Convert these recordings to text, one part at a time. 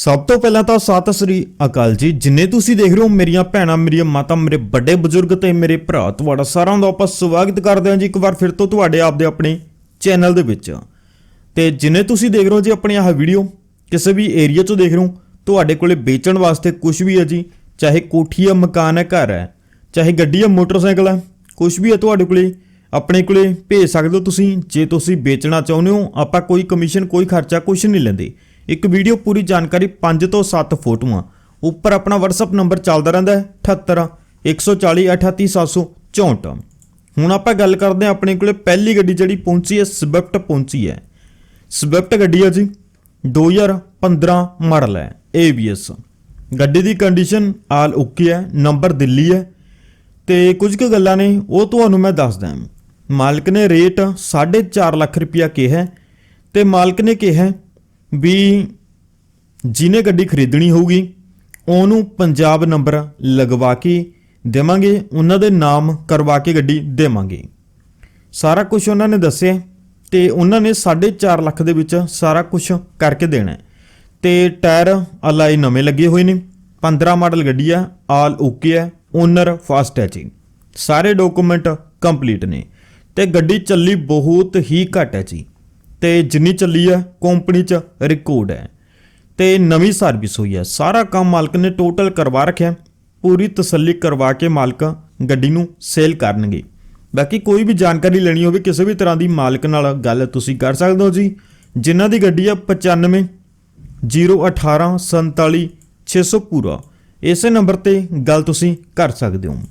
ਸਭ ਤੋਂ ਪਹਿਲਾਂ ਤਾਂ ਸਤਿ ਸ੍ਰੀ ਅਕਾਲ ਜੀ। ਜਿੰਨੇ ਤੁਸੀਂ ਦੇਖ ਰਹੇ ਹੋ ਮੇਰੀਆਂ ਭੈਣਾਂ, ਮੇਰੀਆਂ ਮਾਤਾ, ਮੇਰੇ ਵੱਡੇ ਬਜ਼ੁਰਗ ਤੇ ਮੇਰੇ ਭਰਾ, ਤੁਹਾਡਾ ਸਾਰਿਆਂ ਦਾ ਆਪਾਂ ਸਵਾਗਤ ਕਰਦੇ ਹਾਂ ਜੀ ਇੱਕ ਵਾਰ ਫਿਰ ਤੋਂ ਤੁਹਾਡੇ ਆਪਦੇ ਆਪਣੇ ਚੈਨਲ ਦੇ ਵਿੱਚ। ਤੇ ਜਿੰਨੇ ਤੁਸੀਂ ਦੇਖ ਰਹੇ ਹੋ ਜੀ ਆਪਣੀ ਆਹ ਵੀਡੀਓ, ਕਿਸੇ ਵੀ ਏਰੀਆ 'ਚੋਂ ਦੇਖ ਰਹੇ ਹੋ, ਤੁਹਾਡੇ ਕੋਲੇ ਵੇਚਣ ਵਾਸਤੇ ਕੁਝ ਵੀ ਹੈ ਜੀ, ਚਾਹੇ ਕੋਠੀ ਹੈ, ਮਕਾਨ ਹੈ, ਘਰ ਹੈ, ਚਾਹੇ ਗੱਡੀ ਹੈ, ਮੋਟਰਸਾਈਕਲ ਹੈ ਕੁਝ ਵੀ ਹੈ ਤੁਹਾਡੇ ਕੋਲੇ, ਆਪਣੇ ਕੋਲੇ ਭੇਜ ਸਕਦੇ ਹੋ ਤੁਸੀਂ। ਜੇ ਤੁਸੀਂ ਵੇਚਣਾ ਚਾਹੁੰਦੇ ਹੋ, ਆਪਾਂ ਕੋਈ ਕਮਿਸ਼ਨ, ਕੋਈ ਖਰਚਾ ਕੁਝ ਨਹੀਂ ਲੈਂਦੇ। ਇੱਕ ਵੀਡੀਓ ਪੂਰੀ ਜਾਣਕਾਰੀ 5 ਤੋਂ 7 ਫੋਟੋਆਂ। ਉੱਪਰ ਆਪਣਾ WhatsApp ਨੰਬਰ ਚੱਲਦਾ ਰਹਿੰਦਾ ਹੈ 78 140 38764 ਹੁਣ ਆਪਾਂ ਗੱਲ ਕਰਦੇ ਹਾਂ ਆਪਣੇ ਕੋਲੇ ਪਹਿਲੀ ਗੱਡੀ ਜਿਹੜੀ ਪਹੁੰਚੀ ਹੈ, ਸਵਿਫਟ ਪਹੁੰਚੀ ਹੈ। ਸਵਿਫਟ ਗੱਡੀ ਹੈ ਜੀ 2015 ਮਾਡਲ ਹੈ ABS ਗੱਡੀ ਦੀ ਕੰਡੀਸ਼ਨ ਆਲ ਓਕੇ ਹੈ, ਨੰਬਰ ਦਿੱਲੀ ਹੈ। ਤੇ ਕੁਝ ਕੁ ਗੱਲਾਂ ਨੇ, ਉਹ ਤੁਹਾਨੂੰ ਮੈਂ ਦੱਸਦਾ ਮਾਲਕ ਨੇ ਰੇਟ 4.5 ਲੱਖ ਰੁਪਇਆ ਕਿਹਾ ਹੈ ਤੇ ਮਾਲਕ ਨੇ ਕਿਹਾ ਵੀ ਜਿਹਨੇ ਗੱਡੀ ਖਰੀਦਣੀ ਹੋਊਗੀ, ਉਹਨੂੰ ਪੰਜਾਬ ਨੰਬਰ ਲਗਵਾ ਕੇ ਦੇਵਾਂਗੇ, ਉਹਨਾਂ ਦੇ ਨਾਮ ਕਰਵਾ ਕੇ ਗੱਡੀ ਦੇਵਾਂਗੇ। ਸਾਰਾ ਕੁਝ ਉਹਨਾਂ ਨੇ ਦੱਸਿਆ ਤੇ ਉਹਨਾਂ ਨੇ 4.5 ਲੱਖ ਦੇ ਵਿੱਚ ਸਾਰਾ ਕੁਝ ਕਰਕੇ ਦੇਣਾ ਹੈ। ਤੇ ਟਾਇਰ ਅਲਾਈ ਨਵੇਂ ਲੱਗੇ ਹੋਏ ਨੇ 15 ਮਾਡਲ ਗੱਡੀ ਆ, ਆਲ ਓਕੇ ਹੈ ਓਨਰ ਫਾਸਟ ਹੈ ਜੀ। ਸਾਰੇ ਡਾਕੂਮੈਂਟ ਕੰਪਲੀਟ ਨੇ ਤੇ ਗੱਡੀ ਚੱਲੀ ਬਹੁਤ ਹੀ ਘੱਟ ਹੈ ਜੀ। ਤੇ ਜਿੰਨੀ ਚੱਲੀ ਹੈ ਕੰਪਨੀ 'ਚ ਰਿਕਾਰਡ ਹੈ। ਤੇ ਨਵੀਂ ਸਰਵਿਸ ਹੋਈ ਹੈ। ਸਾਰਾ ਕੰਮ ਮਾਲਕ ਨੇ ਟੋਟਲ ਕਰਵਾ ਰੱਖਿਆ ਪੂਰੀ ਤਸੱਲੀ ਕਰਵਾ ਕੇ ਮਾਲਕ ਗੱਡੀ ਨੂੰ ਸੇਲ ਕਰਨਗੇ। ਬਾਕੀ ਕੋਈ ਵੀ ਜਾਣਕਾਰੀ ਲੈਣੀ ਹੋਵੇ, ਕਿਸੇ ਵੀ ਤਰ੍ਹਾਂ ਦੀ ਮਾਲਕ ਨਾਲ ਗੱਲ ਤੁਸੀਂ ਕਰ ਸਕਦੇ ਹੋ ਜੀ। ਜਿਨ੍ਹਾਂ ਦੀ ਗੱਡੀ ਆ 95 018 47 600 ਪੂਰਾ। ਇਸੇ ਨੰਬਰ ਤੇ ਗੱਲ ਤੁਸੀਂ ਕਰ ਸਕਦੇ ਹੋ।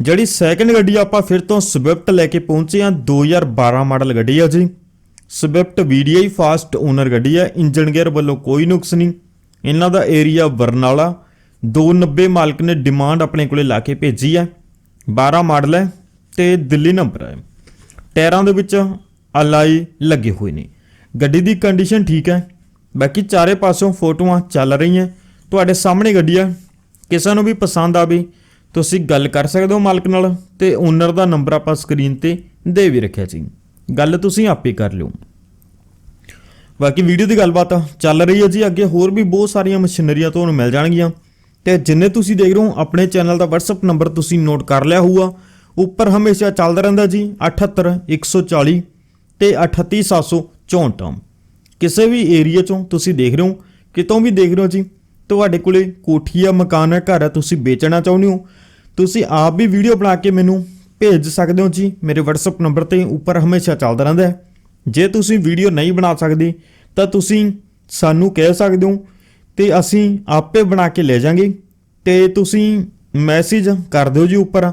ਜਿਹੜੀ ਸੈਕੰਡ ਗੱਡੀ ਆਪਾਂ ਫਿਰ ਤੋਂ ਸਵਿਫਟ ਲੈ ਕੇ ਪਹੁੰਚੇ ਆ 2012 ਮਾਡਲ ਗੱਡੀ ਆ ਜੀ। ਸਵਿਫਟ VDI ਫਾਸਟ ਓਨਰ ਗੱਡੀ ਹੈ ਇੰਜਨ ਗੇਅਰ ਵੱਲੋਂ ਕੋਈ ਨੁਕਸ ਨਹੀਂ। ਇਹਨਾਂ ਦਾ ਏਰੀਆ ਬਰਨਾਲਾ 290 ਮਾਲਕ ਨੇ ਡਿਮਾਂਡ ਆਪਣੇ ਕੋਲੇ ਲਾ ਕੇ ਭੇਜੀ ਹੈ 12 ਮਾਡਲ ਹੈ ਤੇ ਦਿੱਲੀ ਨੰਬਰ ਹੈ ਟਾਇਰਾਂ ਦੇ ਵਿੱਚ ਅਲਾਈ ਲੱਗੇ ਹੋਏ ਨੇ। ਗੱਡੀ ਦੀ ਕੰਡੀਸ਼ਨ ਠੀਕ ਹੈ ਬਾਕੀ ਚਾਰੇ ਪਾਸੋਂ ਫੋਟੋਆਂ ਚੱਲ ਰਹੀਆਂ। ਤੁਹਾਡੇ ਸਾਹਮਣੇ ਗੱਡੀ ਆ। ਕਿਸੇ ਨੂੰ ਵੀ ਪਸੰਦ ਆਵੇ, ਤੁਸੀਂ ਗੱਲ ਕਰ ਸਕਦੇ ਹੋ ਮਾਲਕ ਨਾਲ ਤੇ ਓਨਰ ਦਾ ਨੰਬਰ ਆਪਾਂ ਸਕਰੀਨ ਤੇ ਦੇ ਵੀ ਰੱਖਿਆ ਸੀ। ਗੱਲ ਤੁਸੀਂ ਆਪੇ ਕਰ ਲਿਓ। ਬਾਕੀ ਵੀਡੀਓ ਦੀ ਗੱਲਬਾਤ ਚੱਲ ਰਹੀ ਹੈ ਜੀ। ਅੱਗੇ ਹੋਰ ਵੀ ਬਹੁਤ ਸਾਰੀਆਂ ਮਸ਼ੀਨਰੀਆਂ ਤੁਹਾਨੂੰ ਮਿਲ ਜਾਣਗੀਆਂ। ਤੇ ਜਿੰਨੇ ਤੁਸੀਂ ਦੇਖ ਰਹੇ ਹੋ, ਆਪਣੇ ਚੈਨਲ ਦਾ WhatsApp ਨੰਬਰ ਤੁਸੀਂ ਨੋਟ ਕਰ ਲਿਆ ਹੋਊਗਾ। ਉੱਪਰ ਹਮੇਸ਼ਾ ਚੱਲਦਾ ਰਹਿੰਦਾ ਜੀ 78 140 ਤੇ 38764 ਕਿਸੇ ਵੀ ਏਰੀਆ ਚੋਂ ਤੁਸੀਂ ਦੇਖ ਰਹੇ ਹੋ, ਕਿਤੋਂ ਵੀ ਦੇਖ ਰਹੇ ਹੋ ਜੀ, ਤੁਹਾਡੇ ਕੋਲੇ ਕੋਠੀ ਆ ਮਕਾਨ ਹੈ, ਘਰ ਹੈ, ਤੁਸੀਂ ਵੇਚਣਾ ਚਾਹੁੰਦੇ ਹੋ। ਤੁਸੀਂ ਆਪ ਵੀ ਵੀਡੀਓ ਬਣਾ ਕੇ ਮੈਨੂੰ ਭੇਜ ਸਕਦੇ ਹੋ ਜੀ। ਮੇਰੇ WhatsApp ਨੰਬਰ ਤੇ ਉੱਪਰ ਹਮੇਸ਼ਾ ਚੱਲਦਾ ਰਹਿੰਦਾ ਹੈ। ਜੇ ਤੁਸੀਂ ਵੀਡੀਓ ਨਹੀਂ ਬਣਾ ਸਕਦੇ, ਤਾਂ ਤੁਸੀਂ ਸਾਨੂੰ ਕਹਿ ਸਕਦੇ ਹੋ ਤੇ ਅਸੀਂ ਆਪੇ ਬਣਾ ਕੇ ਲੈ ਜਾਾਂਗੇ ਤੇ ਤੁਸੀਂ ਮੈਸੇਜ ਕਰ ਦਿਓ ਜੀ ਉੱਪਰ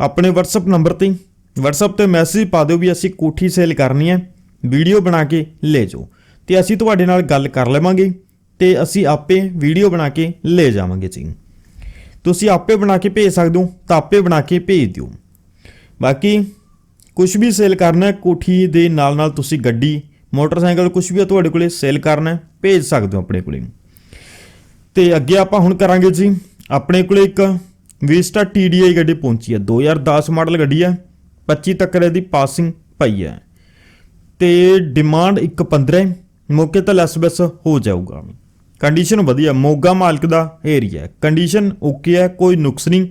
ਆਪਣੇ WhatsApp ਨੰਬਰ ਤੇ। WhatsApp ਤੇ ਮੈਸੇਜ ਪਾ ਦਿਓ ਵੀ ਅਸੀਂ ਕੋਠੀ ਸੇਲ ਕਰਨੀ ਹੈ। ਵੀਡੀਓ ਬਣਾ ਕੇ ਲੈ ਜਾਓ। ਤੇ ਅਸੀਂ ਤੁਹਾਡੇ ਨਾਲ ਗੱਲ ਕਰ ਲਵਾਂਗੇ ਤੇ ਅਸੀਂ ਆਪੇ ਵੀਡੀਓ ਬਣਾ ਕੇ ਲੈ ਜਾਵਾਂਗੇ ਜੀ। ਤੁਸੀਂ ਆਪੇ ਬਣਾ ਕੇ ਭੇਜ ਸਕਦੇ ਹੋ ਤਾਂ ਆਪੇ ਬਣਾ ਕੇ ਭੇਜ ਦਿਓ। ਬਾਕੀ ਕੁਝ ਵੀ ਸੇਲ ਕਰਨਾ ਕੋਠੀ ਦੇ ਨਾਲ ਨਾਲ ਤੁਸੀਂ ਗੱਡੀ, ਮੋਟਰਸਾਈਕਲ ਕੁਝ ਵੀ ਆ ਤੁਹਾਡੇ ਕੋਲੇ ਸੇਲ ਕਰਨਾ ਭੇਜ ਸਕਦੇ ਹੋ ਆਪਣੇ ਕੋਲੇ ਤੇ ਅੱਗੇ ਆਪਾਂ ਹੁਣ ਕਰਾਂਗੇ ਜੀ, ਆਪਣੇ ਕੋਲੇ ਇੱਕ ਵੀਸਟਾ TDI ਗੱਡੀ ਪਹੁੰਚੀ ਹੈ 2010 ਮਾਡਲ ਗੱਡੀ ਹੈ 25 ਤੱਕ ਦੀ ਪਾਸਿੰਗ ਪਈ ਹੈ। ਤੇ ਡਿਮਾਂਡ 1.15 ਮੌਕੇ ਤੇ ਲੈਸ ਬੈਸ ਹੋ ਜਾਊਗਾ। ਕੰਡੀਸ਼ਨ ਵਧੀਆ, ਮੋਗਾ ਮਾਲਕ ਦਾ ਏਰੀਆ ਕੰਡੀਸ਼ਨ ਓਕੇ ਹੈ, ਕੋਈ ਨੁਕਸ ਨਹੀਂ।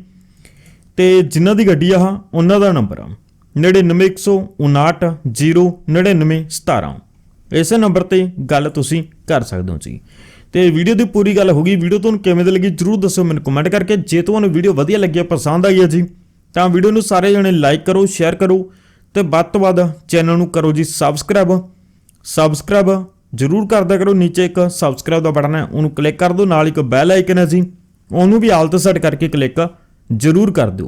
ਤੇ ਜਿਨ੍ਹਾਂ ਦੀ ਗੱਡੀ ਆ ਉਹਨਾਂ ਦਾ ਨੰਬਰ ਆ। 9915909917 ਇਸੇ ਨੰਬਰ ਤੇ ਗੱਲ ਤੁਸੀਂ ਕਰ ਸਕਦੇ ਹੋ ਜੀ। ਤੇ ਵੀਡੀਓ ਦੀ ਪੂਰੀ ਗੱਲ ਹੋ ਗਈ। ਵੀਡੀਓ ਤੁਹਾਨੂੰ ਕਿਵੇਂ ਦੀ ਲੱਗੀ ਜਰੂਰ ਦੱਸੋ ਮੈਨੂੰ ਕਮੈਂਟ ਕਰਕੇ। ਜੇ ਤੁਹਾਨੂੰ ਵੀਡੀਓ ਵਧੀਆ ਲੱਗੀ ਹੈ ਪਸੰਦ ਆਈ ਹੈ ਜੀ, ਤਾਂ ਵੀਡੀਓ ਨੂੰ ਸਾਰੇ ਜਣੇ ਲਾਈਕ ਕਰੋ ਸ਼ੇਅਰ ਕਰੋ ਤੇ ਵੱਧ ਤੋਂ ਵੱਧ ਚੈਨਲ ਨੂੰ ਕਰੋ ਜੀ ਸਬਸਕ੍ਰਾਈਬ ਸਬਸਕ੍ਰਾਈਬ ਜਰੂਰ ਕਰਦਾ ਕਰੋ। ਨੀਚੇ ਇੱਕ ਸਬਸਕ੍ਰਾਈਬ ਦਾ ਬਟਨ ਹੈ, ਉਹਨੂੰ ਕਲਿੱਕ ਕਰ ਦਿਓ। ਨਾਲ ਇੱਕ ਬੈਲ ਆਈਕਨ ਹੈ ਜੀ, ਉਹਨੂੰ ਵੀ ਆਲ ਤੇ ਸੈੱਟ ਕਰਕੇ ਕਲਿੱਕ ਜਰੂਰ ਕਰ ਦਿਓ।